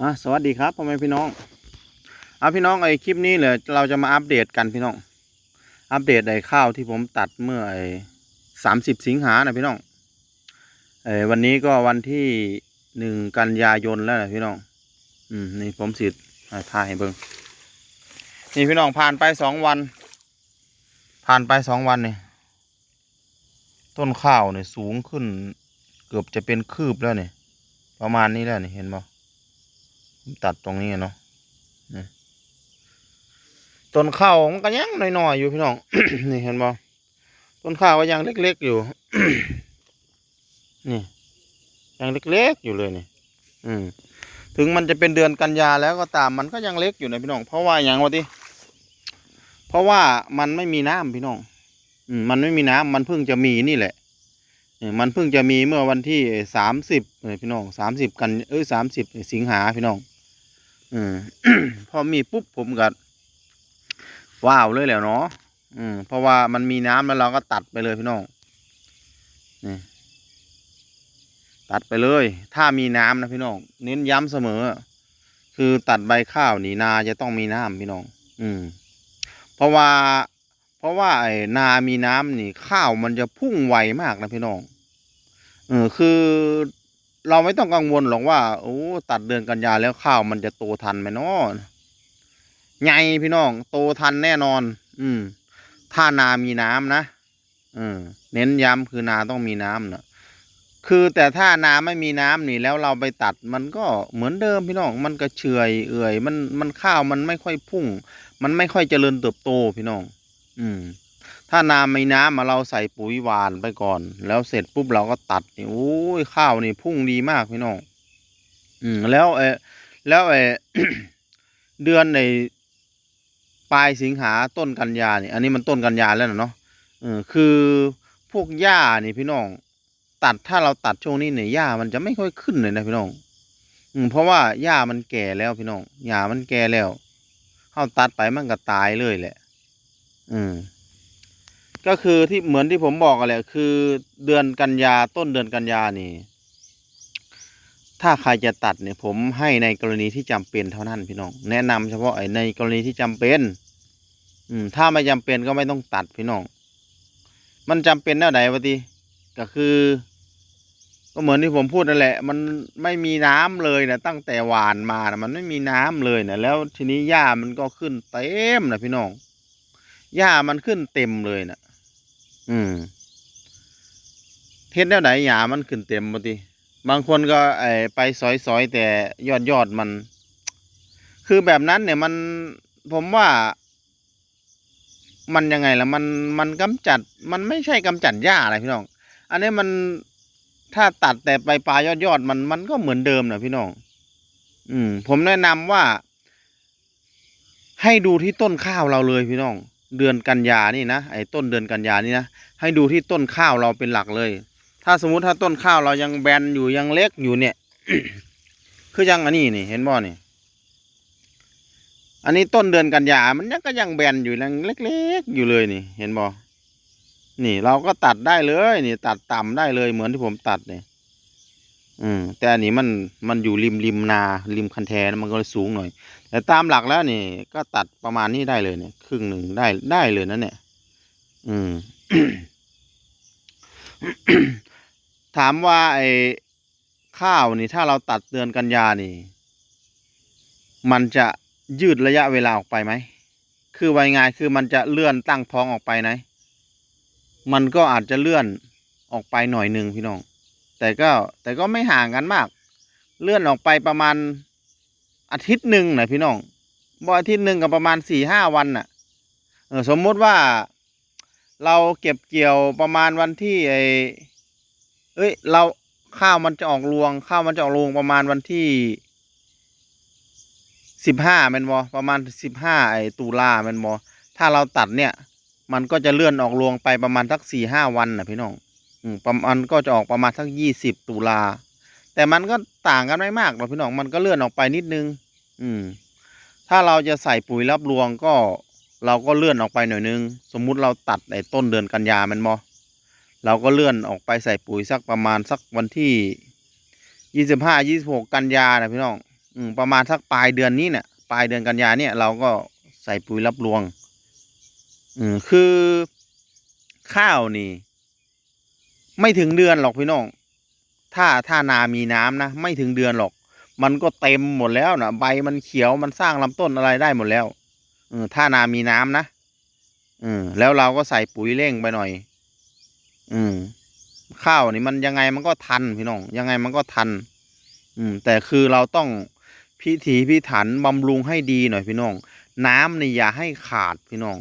อะสวัสดีครับพ่อแม่พี่น้องเอาพี่น้องไอ้คลิปนี้เลยเราจะมาอัปเดตกันพี่น้อง อัปเดตไอ้ข้าวที่ผมตัดเมื่อไอ้สามสิบสิงหานะพี่น้องไอ้วันนี้ก็วันที่หนึ่งกันยายนแล้วนะพี่น้อง อืมนี่ผมสิถ่ายให้เบิ่งนี่พี่น้องผ่านไปสองวัน ผ่านไปสองวันนี่ต้นข้าวเนี่ยสูงขึ้น เกือบจะเป็นคืบแล้วเนี่ยประมาณนี้แล้วนี่เห็นบ่ผม ตัดตรงนี้เนาะต้นข้าวมันก็ยังน้อยๆอยู่พี่น้อง นี่เห็นบ่ต้นข้าวก็ยังเล็กๆอยู่ นี่ยังเล็กๆอยู่เลยนี่ อืมถึงมันจะเป็นเดือนกันยาแล้วก็ตามมันก็ยังเล็กอยู่นะพี่น้อง เพราะว่าอย่างวะที่เพราะว่ามันไม่มีน้ำพี่น้อง อืมมันไม่มีน้ำมันเพิ่งจะมีนี่แหละมันเพิ่งจะมีเมื่อวันที่สามสิบพี่น้องสามสิบกันเอ้ยสามสิบสิงหาพี่น้อง อืมพอมีปุ๊บผมก็ว้าวเลยแล้วเนาะอืมเพราะว่ามันมีน้ำแล้วเราก็ตัดไปเลยพี่น้องนี่ตัดไปเลย ถ้ามีน้ำนะพี่น้องเน้นย้ำเสมอ คือตัดใบข้าวหนีนาจะต้องมีน้ำพี่น้อง อืม เพราะว่า เพราะว่าไอ้นามีน้ำนี่ ข้าวมันจะพุ่งไวมากนะพี่น้องเออคือ เราไม่ต้องกังวลหรอกว่าโอ้ตัดเดือนกันยาแล้วข้าวมันจะโตทันไหมเนาะไงพี่น้อง โตทันแน่นอน อืม ถ้านามีน้ำนะเออเน้นย้ำคือนาต้องมีน้ำนะคือแต่ถ้านาไม่มีน้ำนี่แล้วเราไปตัดมันก็เหมือนเดิมพี่น้อง มันก็เฉยเอื่อย มันมันข้าวมันไม่ค่อยพุ่ง มันไม่ค่อยเจริญเติบโตพี่น้อง อืม ถ้านาไม่น้ำมาเราใส่ปุ๋ยหวานไปก่อน แล้วเสร็จปุ๊บเราก็ตัดนี่โอ้ยข้าวนี่พุ่งดีมากพี่น้องอืมแล้วเออแล้วเออเดือนในปลายสิงหาต้นกันยาเนี่ยอันนี้มันต้นกันยาแล้วเนาะเออคือพวกหญ้านี่พี่น้อง ตัดถ้าเราตัดช่วงนี้เนี่ยหญ้ามันจะไม่ค่อยขึ้นเลยนะพี่น้อง อืมเพราะว่าหญ้ามันแก่แล้วพี่น้องหญ้ามันแก่แล้วเข้าตัดไปมันก็ตายเลยแหละ อืม ก็คือที่เหมือนที่ผมบอกกันแหละคือเดือนกันยาต้นเดือนกันยานี่ ถ้าใครจะตัดเนี่ย ผมให้ในกรณีที่จำเป็นเท่านั้นพี่น้อง แนะนำเฉพาะในกรณีที่จำเป็น อืม ถ้าไม่จำเป็นก็ไม่ต้องตัดพี่น้อง มันจำเป็นแนวไหนวะทีก็คือ ก็เหมือนที่ผมพูดนั่นแหละ มันไม่มีน้ำเลยนะตั้งแต่หวานมานะมันไม่มีน้ำเลยนะแล้วทีนี้หญ้ามันก็ขึ้นเต็มนะพี่น้องหญ้ามันขึ้นเต็มเลยนะ อืมเฮ็ดแนวไหนหยามันขึ้นเต็มบ่ติบางคนก็ไอไปซอยๆแต่ยอดยอดมัน คือแบบนั้นเนี่ยมันผมว่า มันยังไงล่ะมันมันกำจัด มันไม่ใช่กำจัดหญ้าอะไรพี่น้อง อันนี้มันถ้าตัดแต่ไปปลายยอดยอดมันมันก็เหมือนเดิมนะพี่น้อง อืม ผมแนะนำว่า ให้ดูที่ต้นข้าวเราเลยพี่น้อง เดือนกันยานี่นะไอ้ต้นเดือนกันยานี่นะให้ดูที่ต้นข้าวเราเป็นหลักเลย ถ้าสมมุติถ้าต้นข้าวเรายังแบนอยู่ยังเล็กอยู่เนี่ย คือยังอันนี้นี่เห็นบ่นี่อันนี้ต้นเดือนกันยามันยังก็ยังแบนอยู่ยังเล็ก ๆ อยู่เลยนี่ เห็นบ่นี่เราก็ตัดได้เลย นี่ ตัดต่ำได้เลยเหมือนที่ผมตัดเนี่ย อืมแต่อันนี้มันมันอยู่ริมริมนาริมคันแทนมันก็เลยสูงหน่อย แต่ตามหลักแล้วนี่ ก็ตัดประมาณนี้ได้เลยเนี่ย ครึ่งหนึ่งได้ได้เลยนะเนี่ย อืม ถามว่าไอ้ข้าวนี่ ถ้าเราตัดเดือนกันยานี่ มันจะยืดระยะเวลาออกไปไหม คือไวงายคือมันจะเลื่อนตั้งท้องออกไปไหน มันก็อาจจะเลื่อนออกไปหน่อยหนึ่งพี่น้อง แต่ก็แต่ก็ไม่ห่างกันมาก เลื่อนออกไปประมาณอาทิตย์หนึ่งนะพี่น้องบ่อาทิตย์หนึ่งกับประมาณสี่ห้าวันน่ะเออสมมุติว่าเราเก็บเกี่ยวประมาณวันที่ไอเอ้ย เราข้าวมันจะออกรวง ข้าวมันจะออกรวงประมาณวันที่สิบห้าแมนบอประมาณสิบห้าไอตุลาแมนบอถ้าเราตัดเนี่ย มันก็จะเลื่อนออกรวงไปประมาณสักสี่ห้าวันนะพี่น้อง ประมาณก็จะออกประมาณสักยี่สิบตุลา แต่มันก็ต่างกันไม่มากหรอกพี่น้องมันก็เลื่อนออกไปนิดนึง อืม ถ้าเราจะใส่ปุ๋ยรับรวงก็เราก็เลื่อนออกไปหน่อยนึง สมมุติเราตัดไอ้ต้นเดือนกันยามันมอเราก็เลื่อนออกไปใส่ปุ๋ยสักประมาณสักวันที่ยี่สิบห้ายี่สิบหกกันยานะพี่น้อง อืมประมาณสักปลายเดือนนี้เนี่ยปลายเดือนกันยาเนี่ย เราก็ใส่ปุ๋ยรับรวง อืมคือข้าวนี่ ไม่ถึงเดือนหรอกพี่น้อง ถ้าถ้านามีน้ำนะ ไม่ถึงเดือนหรอก มันก็เต็มหมดแล้วนะใบมันเขียวมันสร้างลำต้นอะไรได้หมดแล้วเออถ้านามีน้ำนะอืมแล้วเราก็ใส่ปุ๋ยเร่งไปหน่อยอืมข้าวนี่มันยังไงมันก็ทันพี่น้อง ยังไงมันก็ทัน อืม แต่คือเราต้องพิถีพิถันบำรุงให้ดีหน่อยพี่น้อง น้ำนี่อย่าให้ขาดพี่น้อง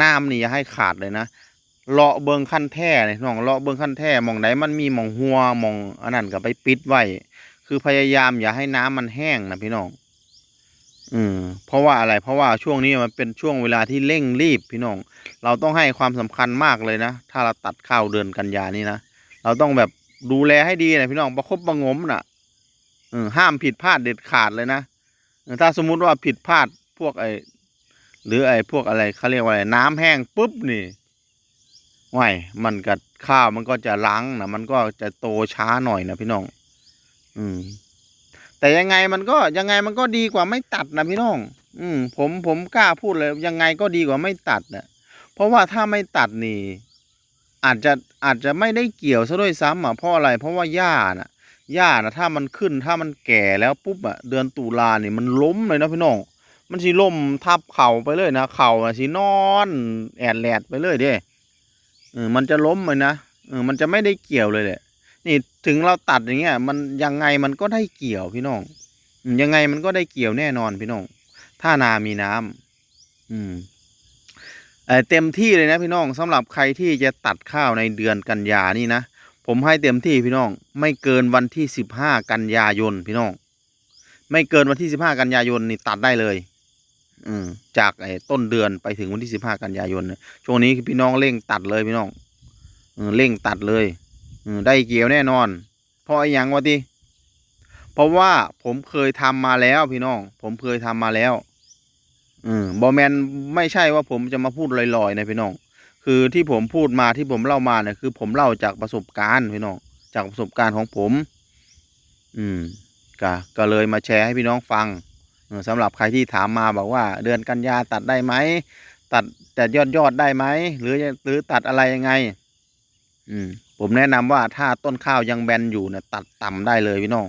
น้ำนี่อย่าให้ขาดเลยนะ เลาะเบิงขั้นแท่เลยพี่น้องเลาะเบิงขั้นแท่มองไหนมันมีมองหัวมองอันนั้นก็ไปปิดไว้คือพยายามอย่าให้น้ำมันแห้งนะพี่น้อง อืม เพราะว่าอะไร เพราะว่าช่วงนี้มันเป็นช่วงเวลาที่เร่งรีบพี่น้อง เราต้องให้ความสำคัญมากเลยนะ ถ้าเราตัดข้าวเดือนกันยานี่นะ เราต้องแบบดูแลให้ดีนะพี่น้องประคบประงมน่ะออห้ามผิดพลาดเด็ดขาดเลยนะ ถ้าสมมุติว่าผิดพลาดพวกไอหรือไอพวกอะไรเขาเรียกว่าอะไรน้ำแห้งปุ๊บนี่ หวมันก็ข้าวมันก็จะล้างนะมันก็จะโตช้าหน่อยนะพี่น้อง อืม แต่ยังไงมันก็ยังไงมันก็ดีกว่าไม่ตัดนะพี่น้อง อืม ผมผมกล้าพูดเลย ยังไงก็ดีกว่าไม่ตัดนะเพราะว่าถ้าไม่ตัดนี่ อาจจะอาจจะไม่ได้เกี่ยวซะด้วยซ้ำอะเพราะอะไร เพราะว่าหญ้าน่ะหญ้าน่ะถ้ามันขึ้นถ้ามันแก่แล้วปุ๊บอะเดือนตุลาเนี่ยมันล้มเลยนะพี่น้อง มันสิล่มทับเข่าไปเลยนะเข่าน่ะสินอน แอดแลดไปเลยเด้ ออมันจะล้มเลยนะเออมันจะไม่ได้เกี่ยวเลยแหละ นี่ถึงเราตัดอย่างเงี้ย มันยังไงมันก็ได้เกี่ยวพี่น้องยังไงมันก็ได้เกี่ยวแน่นอนพี่น้อง ถ้านามีน้ำอืมเออเต็มที่เลยนะพี่น้องสำหรับใครที่จะตัดข้าวในเดือนกันยานี่นะผมให้เต็มที่พี่น้อง ไม่เกินวันที่สิบห้ากันยายนพี่น้อง ไม่เกินวันที่สิบห้ากันยายนนี่ตัดได้เลย จากไอ้ต้นเดือนไปถึงวันที่สิบห้ากันยายนเนี่ยช่วงนี้พี่น้องเร่งตัดเลยพี่น้องเร่งตัดเลยอได้เกี่ยวแน่นอน เพราะไอ้หยังวะทีเพราะว่าผมเคยทำมาแล้วพี่น้อง ผมเคยทำมาแล้วอืมบอแมนไม่ใช่ว่าผมจะมาพูดลอยๆนะพี่น้อง คือที่ผมพูดมาที่ผมเล่ามาเนี่ยคือ ผมเล่าจากประสบการณ์พี่น้อง จากประสบการณ์ของผม อืมก็ก็เลยมาแชร์ให้พี่น้องฟัง สำหรับใครที่ถามมาบอกว่า เดือนกันยาตัดได้ไหม ตัดแต่ยอดยอดได้ไหมหรือหรือตัดอะไรยังไง อืม ผมแนะนำว่าถ้าต้นข้าวยังแบนอยู่เนี่ยตัดต่ำได้เลยพี่น้อง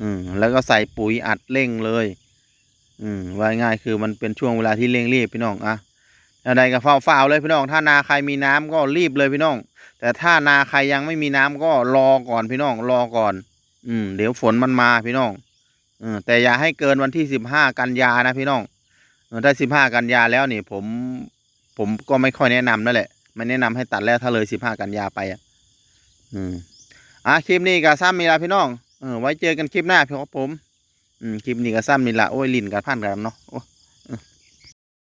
อืมแล้วก็ใส่ปุ๋ยอัดเร่งเลย อืมว่าง่ายคือมันเป็นช่วงเวลาที่เร่งรีบพี่น้องอะอะไรก็เฝ้าเฝ้าเลยพี่น้อง ถ้านาใครมีน้ำก็รีบเลยพี่น้อง แต่ถ้านาใครยังไม่มีน้ำก็รอก่อนพี่น้องรอก่อน อืม เดี๋ยวฝนมันมาพี่น้อง แต่อย่าให้เกินวันที่สิบห้ากันยานะพี่น้องถ้าสิบห้ากันยาแล้วนี่ผมผมก็ไม่ค่อยแนะนำนั่นแหละไม่แนะนำให้ตัดแล้วถ้าเลยสิบห้ากันยาไปอะอืมอะคลิปนี้ก็ซ้ำมีละพี่น้องเออไว้เจอกันคลิปหน้าพี่ครับผม อืมคลิปนี้ก็ซ้ำมีละโอ้ยลินกับพันกันเนาะ